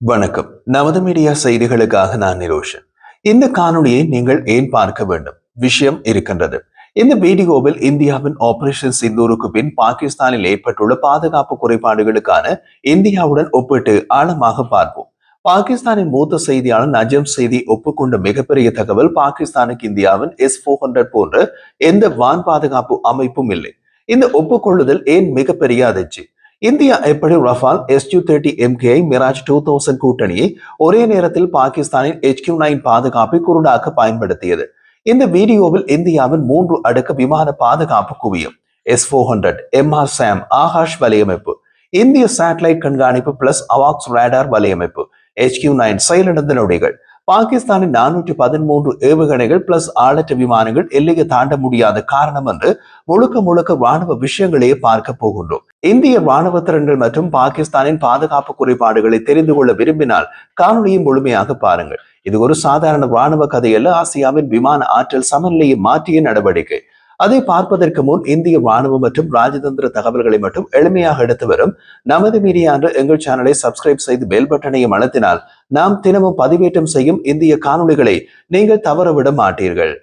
வணக்கம். நமது மீடியா செய்திகளுக்காக நான் நிரோஷன். இந்த காணொளியை நீங்கள் ஏன் பார்க்க வேண்டும்? விஷயம் இருக்கின்றது. இந்த வீடியோவில் இந்தியாவின் ஆபரேஷன் சிந்தூருக்கு பின் பாகிஸ்தானில் ஏற்பட்டுள்ள பாதுகாப்பு குறைபாடுகளுக்கான இந்தியாவுடன் ஒப்பிட்டு ஆழமாக பார்ப்போம். பாகிஸ்தானின் மூத்த செய்தியாளர் நஜம் செய்தி ஒப்புக்கொண்ட மிகப்பெரிய தகவல் பாகிஸ்தானுக்கு இந்தியாவின் எஸ் போர் ஹண்ட்ரட் போன்ற எந்த வான் பாதுகாப்பு அமைப்பும் இல்லை. இந்த ஒப்புக்கொள்ளுதல் ஏன் மிகப்பெரிய அதிர்ச்சி? இந்தியா எப்படி Rafale S SU thirty MKI Mirage two thousand கூட்டணியை ஒரே நேரத்தில் பாகிஸ்தானின் HQ நைன் பாதுகாப்பை குருடாக்க பயன்படுத்தியது. இந்த வீடியோவில் இந்தியாவின் மூன்று அடுக்கு விமான பாதுகாப்பு குவியம். S four hundred MR SAM Akash வலையமைப்பு. இந்திய சேட்டலைட் கண்காணிப்பு பிளஸ் அவாக்ஸ் ரேடார் வலையமைப்பு. HQ நைன் செயலிழந்த நொடிகள். பாகிஸ்தானின் நானூற்றி பதிமூன்று ஏவுகணைகள் பிளஸ் ஆளற்ற விமானங்கள் எல்லையை தாண்ட முடியாத காரணம் என்று முழுக்க முழுக்க ராணுவ விஷயங்களையே பார்க்க போகின்றோம். இந்திய ராணுவ திறன்கள் மற்றும் பாகிஸ்தானின் பாதுகாப்பு குறைபாடுகளை தெரிந்து கொள்ள விரும்பினால் காணொலியை முழுமையாக பாருங்கள். இது ஒரு சாதாரண ராணுவ கதையல்ல ஆசியாவின் விமான ஆற்றல் சமநிலையை மாற்றிய நடவடிக்கை. அதை பார்ப்பதற்கு முன் இந்திய ராணுவம் மற்றும் ராஜதந்திர தகவல்களை மட்டும் எளிமையாக எடுத்து வரும். நமது மீடியா என்ற எங்கள் சேனலை சப்ஸ்கிரைப் செய்து பெல் பட்டனையும் அழுத்தினால் நாம் தினமும் பதிவேற்றம் செய்யும் இந்திய காணொளிகளை நீங்கள் தவறவிட மாட்டீர்கள்.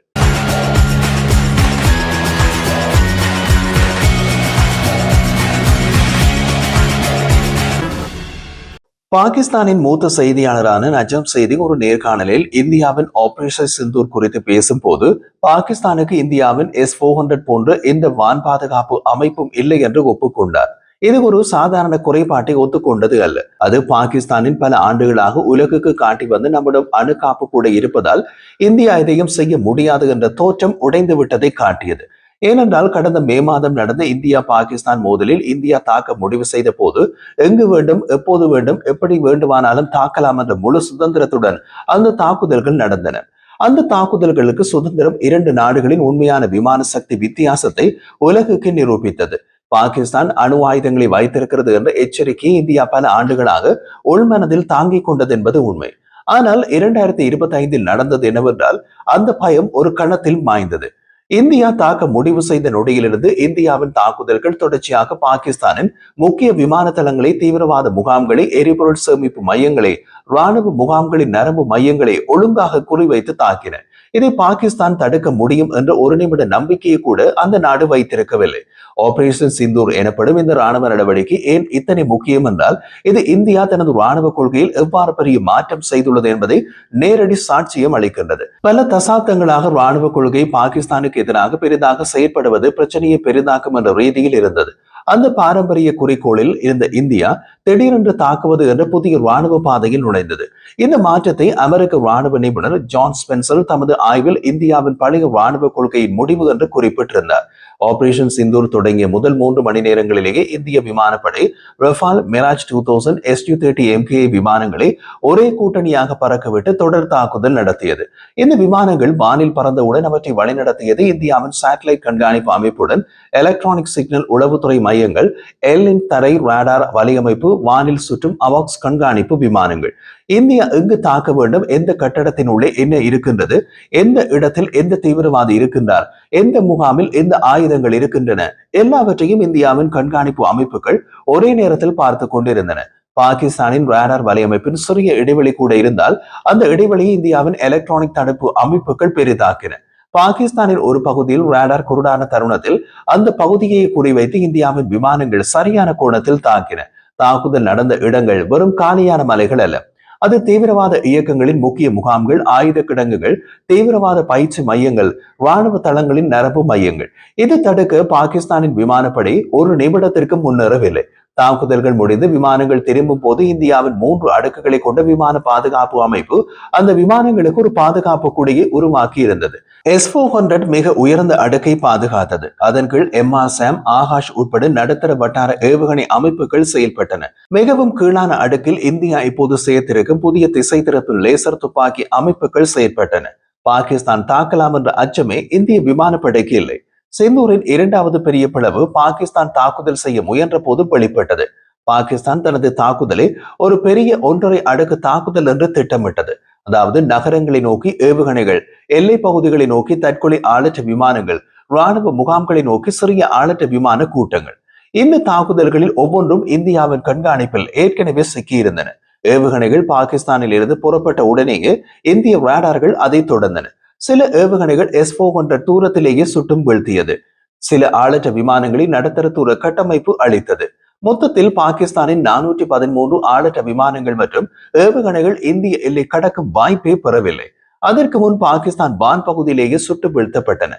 பாகிஸ்தானின் மூத்த செய்தியாளரான நஜம் செய்தி ஒரு நேர்காணலில் இந்தியாவின் ஆபரேஷன் சிந்தூர் குறித்து பேசும்போது பாகிஸ்தானுக்கு இந்தியாவின் எஸ் போர் ஹண்ட்ரட் போன்ற எந்த வான் பாதுகாப்பு அமைப்பும் இல்லை என்று ஒப்புக்கொண்டார். இது ஒரு சாதாரண குறைபாட்டை ஒத்துக்கொண்டது அல்ல. அது பாகிஸ்தானின் பல ஆண்டுகளாக உலகுக்கு காட்டி வந்து நம்மிடம் அணுகாப்பு கூட இருப்பதால் இந்தியா இதையும் செய்ய முடியாது என்ற தோற்றம் உடைந்து விட்டதை காட்டியது. ஏனென்றால் கடந்த மே மாதம் நடந்த இந்தியா பாகிஸ்தான் மோதலில் இந்தியா தாக்க முடிவு செய்த போது எங்கு வேண்டும் எப்போது வேண்டும் எப்படி வேண்டுமானாலும் தாக்கலாம் என்ற முழு சுதந்திரத்துடன் அந்த தாக்குதல்கள் நடந்தன. அந்த தாக்குதல்களுக்கு சுதந்திரம் இரண்டு நாடுகளின் உண்மையான விமான சக்தி வித்தியாசத்தை உலகுக்கு நிரூபித்தது. பாகிஸ்தான் அணு ஆயுதங்களை வைத்திருக்கிறது என்ற எச்சரிக்கையை இந்தியா பல ஆண்டுகளாக உள்மனதில் தாங்கிக் கொண்டது என்பது உண்மை. ஆனால் இரண்டாயிரத்தி இருபத்தி ஐந்தில் நடந்தது என்னவென்றால் அந்த பயம் ஒரு கணத்தில் மாய்ந்தது. இந்தியா தாக்க முடிவு செய்த நொடியிலிருந்து இந்தியாவின் தாக்குதல்கள் தொடர்ச்சியாக பாகிஸ்தானின் முக்கிய விமான தளங்களை தீவிரவாத முகாம்களை எரிபொருள் சேமிப்பு மையங்களை ராணுவ முகாம்களின் நரம்பு மையங்களை ஒழுங்காக குறிவைத்து தாக்கின. இதை பாகிஸ்தான் தடுக்க முடியும் என்ற ஒரு நிமிட நம்பிக்கையை கூட அந்த நாடு வைத்திருக்கவில்லை. ஆபரேஷன் சிந்தூர் எனப்படும் இந்த ராணுவ நடவடிக்கை ஏன் இத்தனை முக்கியம் என்றால் இது இந்தியா தனது ராணுவ கொள்கையில் எவ்வாறு பெரிய மாற்றம் செய்துள்ளது என்பதை நேரடி சாட்சியம் அளிக்கின்றது. பல தசாப்தங்களாக ராணுவ கொள்கை பாகிஸ்தானுக்கு எதிராக பெரிதாக செயற்படுவது பிரச்சனையை பெரிதாக்கும் என்ற ரீதியில் இருந்தது. அந்த பாரம்பரிய குறிக்கோளில் இருந்த இந்தியா திடீரென்று தாக்குவது என்ற புதிய ராணுவ பாதையில் நுழைந்தது. இந்த மாற்றத்தை அமெரிக்க ராணுவ நிபுணர் ஜான் ஸ்பென்சர் தமது ஆய்வில் இந்தியாவின் பழைய ராணுவ கொள்கையின் முடிவு என்று குறிப்பிட்டிருந்தார். ஆபரேஷன் சிந்தூர் தொடங்கிய முதல் மூன்று மணி நேரங்களிலேயே இந்திய விமானப்படை Rafale Mirage two thousand S U thirty MK விமானங்களை ஒரே கூட்டணியாக பறக்கவிட்டு தொடர் தாக்குதல் நடத்தியது. இந்த விமானங்கள் வானில் பறந்தவுடன் அவற்றை வழிநடத்தியது இந்தியாவின் சேட்டலைட் கண்காணிப்பு அமைப்புடன் எலக்ட்ரானிக் சிக்னல் உளவுத்துறை மையங்கள் எல்லின் தரை ராடார் வலையமைப்பு வானில் சுற்றும் அவாக்ஸ் கண்காணிப்பு விமானங்கள். இந்தியா எங்கு தாக்க வேண்டும்? எந்த கட்டடத்தின் உள்ளே என்ன இருக்கின்றது? எந்த இடத்தில் எந்த தீவிரவாதி இருக்கின்றார்? எந்த முகாமில் எந்த ஆயுதங்கள் இருக்கின்றன? எல்லாவற்றையும் இந்தியாவின் கண்காணிப்பு அமைப்புகள் ஒரே நேரத்தில் பார்த்து கொண்டிருந்தன. பாகிஸ்தானின் ரேடார் வலையமைப்பின் சிறிய இடைவெளி கூட இருந்தால் அந்த இடைவெளியை இந்தியாவின் எலக்ட்ரானிக் தடுப்பு அமைப்புகள் பெரிதாக்கின. பாகிஸ்தானின் ஒரு பகுதியில் ரேடார் குருடான தருணத்தில் அந்த பகுதியை குறிவைத்து இந்தியாவின் விமானங்கள் சரியான கோணத்தில் தாக்கின. தாக்குதல் நடந்த இடங்கள் வெறும் காலியான மலைகள் அல்ல. அது தீவிரவாத இயக்கங்களின் முக்கிய முகாம்கள் ஆயுத கிடங்குகள் தீவிரவாத பயிற்சி மையங்கள் ராணுவ தளங்களின் நரம்பு மையங்கள். இது தடுக்க பாகிஸ்தானின் விமானப்படை ஒரு நிமிடத்திற்கு முன்னேறவில்லை. தாக்குதல்கள் முடிந்து விமானங்கள் திரும்பும் போது இந்தியாவின் மூன்று அடுக்குகளை கொண்ட விமான பாதுகாப்பு அமைப்பு அந்த விமானங்களுக்கு ஒரு பாதுகாப்பு குடியை உருவாக்கி இருந்தது எஸ் ஃபோர் ஹண்ட்ரட் மிக உயர்ந்த அடுக்கை பாதுகாத்தது. அதன் கீழ் எம்ஆர் சாம் ஆகாஷ் உட்பட நடுத்தர வட்டார ஏவுகணை அமைப்புகள் செயல்பட்டன. மிகவும் கீழான அடுக்கில் இந்தியா இப்போது சேர்த்திருக்கும் புதிய திசை திருப்பும் லேசர் துப்பாக்கி அமைப்புகள் செயல்பட்டன. பாகிஸ்தான் தாக்கலாம் என்ற அச்சமே இந்திய விமானப்படைக்கு இல்லை. சிந்தூரின் இரண்டாவது பெரிய பிளவு பாகிஸ்தான் தாக்குதல் செய்ய முயன்ற போது வெளிப்பட்டது. பாகிஸ்தான் தனது தாக்குதலை ஒரு பெரிய ஒன்றரை அடுக்கு தாக்குதல் என்று திட்டமிட்டது. அதாவது நகரங்களை நோக்கி ஏவுகணைகள் எல்லை பகுதிகளை நோக்கி தற்கொலை ஆளற்ற விமானங்கள் ராணுவ முகாம்களை நோக்கி சிறிய ஆளற்ற விமான கூட்டங்கள். இந்த தாக்குதல்களில் ஒவ்வொன்றும் இந்தியாவின் கண்காணிப்பில் ஏற்கனவே சிக்கியிருந்தன. ஏவுகணைகள் பாகிஸ்தானில் இருந்து புறப்பட்ட உடனேயே இந்திய ரேடார்கள் அதை தொடர்ந்தன. சில ஏவுகணைகள் எஸ் போர் ஹண்ட்ரட் தூரத்திலேயே சுட்டும் வீழ்த்தியது. சில ஆளற்ற விமானங்களின் நடுத்தர தூர கட்டமைப்பு அளித்தது. மொத்தத்தில் பாகிஸ்தானின் நானூற்றி பதிமூன்று ஆளற்ற விமானங்கள் மற்றும் ஏவுகணைகள் இந்திய எல்லை கடக்கும் வாய்ப்பே பெறவில்லை. அதற்கு முன் பாகிஸ்தான் வான் பகுதியிலேயே சுட்டு வீழ்த்தப்பட்டன.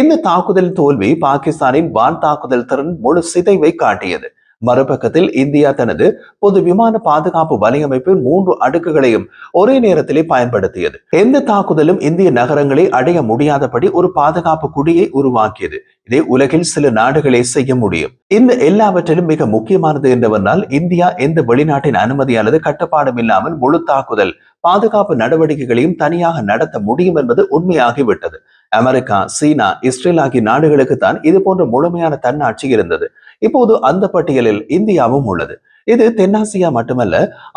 இந்த தாக்குதலின் தோல்வி பாகிஸ்தானின் வான் தாக்குதல் திறன் முழு சிதைவை காட்டியது. மறுபக்கத்தில் இந்தியா தனது பொது விமான பாதுகாப்பு வலையமைப்பின் மூன்று அடுக்குகளையும் ஒரே நேரத்திலே பயன்படுத்தியது. எந்த தாக்குதலும் இந்திய நகரங்களை அடைய முடியாதபடி ஒரு பாதுகாப்பு குடியை உருவாக்கியது. இதை உலகில் சில நாடுகளே செய்ய முடியும். இந்த எல்லாவற்றிலும் மிக முக்கியமானது என்றவனால் இந்தியா எந்த வெளிநாட்டின் அனுமதி அல்லது கட்டுப்பாடும் இல்லாமல் முழு தாக்குதல் பாதுகாப்பு நடவடிக்கைகளையும் தனியாக நடத்த முடியும் என்பது உண்மையாகிவிட்டது. அமெரிக்கா சீனா இஸ்ரேல் ஆகிய நாடுகளுக்கு தான் இது போன்ற முழுமையான தன்னாட்சி இருந்தது. இப்போது அந்த பட்டியலில் இந்தியாவும் உள்ளது. இது தென்னாசியா மட்டுமல்ல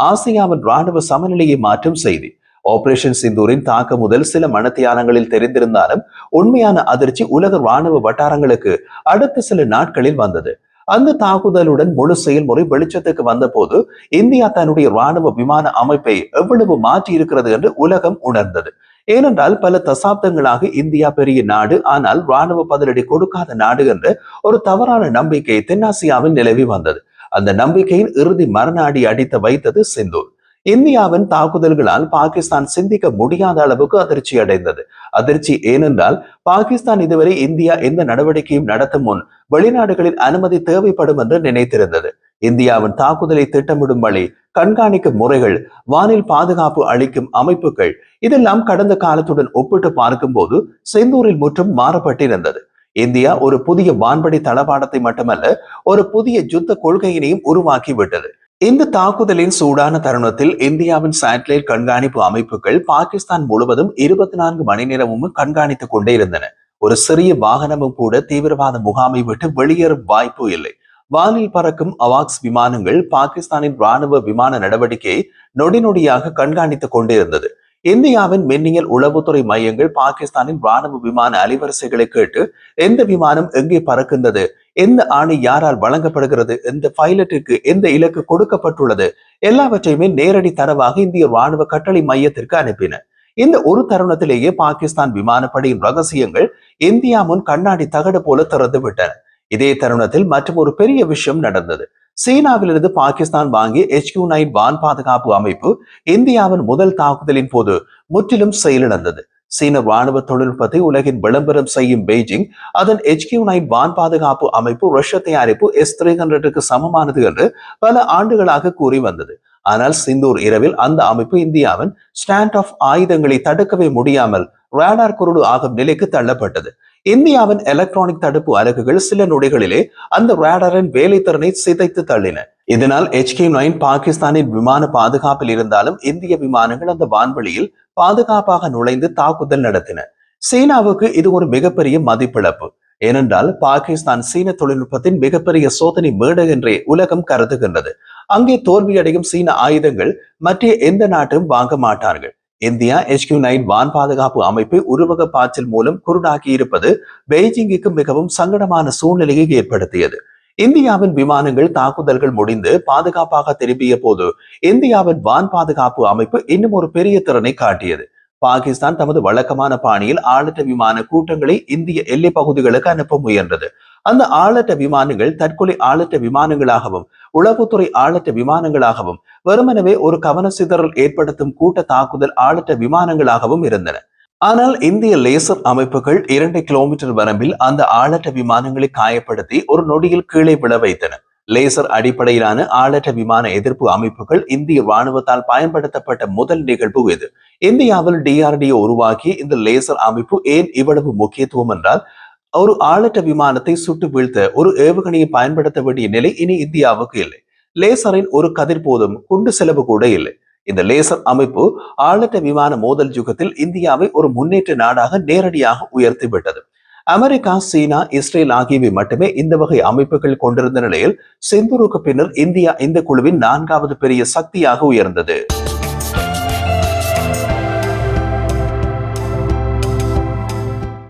ஆசியாவின் ராணுவ சமநிலையை மாற்றும் செய்தி. ஆபரேஷன் சிந்தூரின் தாக்கம் முதல் சில மனத்தியானங்களில் தெரிந்திருந்தாலும் உண்மையான அதிர்ச்சி உலக ராணுவ வட்டாரங்களுக்கு அடுத்த சில நாட்களில் வந்தது. அந்த தாக்குதலுடன் முழு செயல்முறை வெளிச்சத்துக்கு வந்தபோது இந்தியா தன்னுடைய ராணுவ விமான அமைப்பை எவ்வளவு மாற்றி இருக்கிறது என்று உலகம் உணர்ந்தது. ஏனென்றால் பல தசாப்தங்களாக இந்தியா பெரிய நாடு ஆனால் ராணுவ பதிலடி கொடுக்காத நாடு என்ற ஒரு தவறான நம்பிக்கை தென்னாசியாவில் நிலவி வந்தது. அந்த நம்பிக்கையின் இறுதி மரணாடி அடித்து வைத்தது சிந்தூர். இந்தியாவின் தாக்குதல்களால் பாகிஸ்தான் சிந்திக்க முடியாத அளவுக்கு அதிர்ச்சி அடைந்தது. அதிர்ச்சி ஏனென்றால் பாகிஸ்தான் இதுவரை இந்தியா எந்த நடவடிக்கையும் நடத்தும் முன் வெளிநாடுகளின் அனுமதி தேவைப்படும் என்று நினைத்திருந்தது. இந்தியாவின் தாக்குதலை திட்டமிடும் வழி கண்காணிக்கும் முறைகள் வானில் பாதுகாப்பு அளிக்கும் அமைப்புகள் இதெல்லாம் கடந்த காலத்துடன் ஒப்பிட்டு பார்க்கும்போது செந்தூரில் முற்றும் மாறப்பட்டிருந்தது இந்தியா ஒரு புதிய வான்படி தளபாடத்தை மட்டுமல்ல ஒரு புதிய யுத்த கொள்கையினையும் உருவாக்கி விட்டது இந்த தாக்குதலின் சூடான தருணத்தில் இந்தியாவின் சேட்டலைட் கண்காணிப்பு அமைப்புகள் பாகிஸ்தான் முழுவதும் இருபத்தி நான்கு மணி நேரமும் கண்காணித்துக் கொண்டே இருந்தன. ஒரு சிறிய வாகனமும் கூட தீவிரவாத முகாமை விட்டு வெளியேறும் வாய்ப்பு இல்லை. வானில் பறக்கும் அவாக்ஸ் விமானங்கள் பாகிஸ்தானின் ராணுவ விமான நடவடிக்கையை நொடி நொடியாக கண்காணித்துக் கொண்டிருந்தது. இந்தியாவின் மின்னியல் உளவுத்துறை மையங்கள் பாகிஸ்தானின் ராணுவ விமான அலைவரிசைகளை கேட்டு எந்த விமானம் எங்கே பறக்கின்றது எந்த ஆணை யாரால் வழங்கப்படுகிறது எந்த பைலட்டிற்கு எந்த இலக்கு கொடுக்கப்பட்டுள்ளது எல்லாவற்றையுமே நேரடி தரவாக இந்திய ராணுவ கட்டளை மையத்திற்கு அனுப்பின. இந்த ஒரு தருணத்திலேயே பாகிஸ்தான் விமானப்படையின் ரகசியங்கள் இந்தியா முன் கண்ணாடி தகடு போல திறந்து விட்டன இதே தருணத்தில் மற்றும் ஒரு பெரிய விஷயம் நடந்தது. சீனாவிலிருந்து பாகிஸ்தான் வாங்கிய எச்கியூ நைன் வான் பாதுகாப்பு அமைப்பு இந்தியாவின் முதல் தாக்குதலின் போது முற்றிலும் செயலிழந்தது. சீன ராணுவ தொழில்நுட்பத்தை உலகின் விளம்பரம் செய்யும் பெய்ஜிங் அதன் எச்கியூ நைன் வான் பாதுகாப்பு அமைப்பு ரஷ்ய தயாரிப்பு எஸ் த்ரீ ஹண்ட்ரடுக்கு சமமானது என்று பல ஆண்டுகளாக கூறி வந்தது. ஆனால் சிந்தூர் இரவில் அந்த அமைப்பு இந்தியாவின் ஸ்டாண்ட் ஆஃப் ஆயுதங்களை தடுக்கவே முடியாமல் ரேடார் குருடு ஆகும் நிலைக்கு தள்ளப்பட்டது. இந்தியாவின் எலக்ட்ரானிக் தடுப்பு அலகுகள் சில நொடிகளிலே அந்த ரேடரின் வேலைத்திறனை சிதைத்து தள்ளின. இதனால் எச்கே நைன் பாகிஸ்தானின் விமான பாதுகாப்பில் இருந்தாலும் இந்திய விமானங்கள் அந்த வான்வெளியில் பாதுகாப்பாக நுழைந்து தாக்குதல் நடத்தின. சீனாவுக்கு இது ஒரு மிகப்பெரிய மதிப்பிழப்பு. ஏனென்றால் பாகிஸ்தான் சீன தொழில்நுட்பத்தின் மிகப்பெரிய சோதனை மேடு என்றே உலகம் கருதுகின்றது. அங்கே தோல்வியடையும் சீன ஆயுதங்கள் மற்ற எந்த நாட்டும் வாங்க மாட்டார்கள். இந்தியா எச்கியூ நைன் வான் பாதுகாப்பு அமைப்பை உருவக பாய்ச்சல் மூலம் குருடாக்கியிருப்பது பெய்ஜிங்குக்கு மிகவும் சங்கடமான சூழ்நிலையை ஏற்படுத்தியது. இந்தியாவின் விமானங்கள் தாக்குதல்கள் முடிந்து பாதுகாப்பாக திரும்பிய போது இந்தியாவின் வான் பாதுகாப்பு அமைப்பு இன்னும் ஒரு பெரிய திறனை காட்டியது. பாகிஸ்தான் தமது வழக்கமான பாணியில் ஆளற்ற விமான கூட்டங்களை இந்திய எல்லை பகுதிகளுக்கு அனுப்ப முயன்றது. அந்த ஆளற்ற விமானங்கள் தற்கொலை ஆளற்ற விமானங்களாகவும் உளவுத்துறை ஆளற்ற விமானங்களாகவும் வெறுமனவே ஒரு கவன சிதறல் ஏற்படுத்தும் கூட்ட தாக்குதல் ஆளற்ற விமானங்களாகவும் இருந்தன. ஆனால் இந்திய லேசர் அமைப்புகள் இரண்டு கிலோமீட்டர் வரம்பில் அந்த ஆளற்ற விமானங்களை காயப்படுத்தி ஒரு நொடியில் கீழே விழ வைத்தன. லேசர் அடிப்படையிலான ஆளற்ற விமான எதிர்ப்பு அமைப்புகள் இந்திய ராணுவத்தால் பயன்படுத்தப்பட்ட முதல் நிகழ்வு இது. இந்தியாவில் டிஆர்டிஓ உருவாக்கி இந்த லேசர் அமைப்பு ஏன் இவ்வளவு முக்கியத்துவம் என்றால் ஒரு ஆளற்ற விமானத்தை சுட்டு வீழ்த்த ஒரு ஏவுகணையை பயன்படுத்த வேண்டிய நிலை இனி இந்தியாவுக்கு இல்லை. லேசரின் ஒரு கதிர் போதும் குண்டு செலவு கூட இல்லை. இந்த லேசர் அமைப்பு ஆளற்ற விமான மோதல் யுகத்தில் இந்தியாவை ஒரு முன்னேற்ற நாடாக நேரடியாக உயர்த்திவிட்டது அமெரிக்கா சீனா இஸ்ரேல் ஆகியவை மட்டுமே இந்த வகை அமைப்புகள் கொண்டிருந்த நிலையில் செந்தூருக்கு பின்னர் இந்தியா இந்த குழுவின் நான்காவது பெரிய சக்தியாக உயர்ந்தது.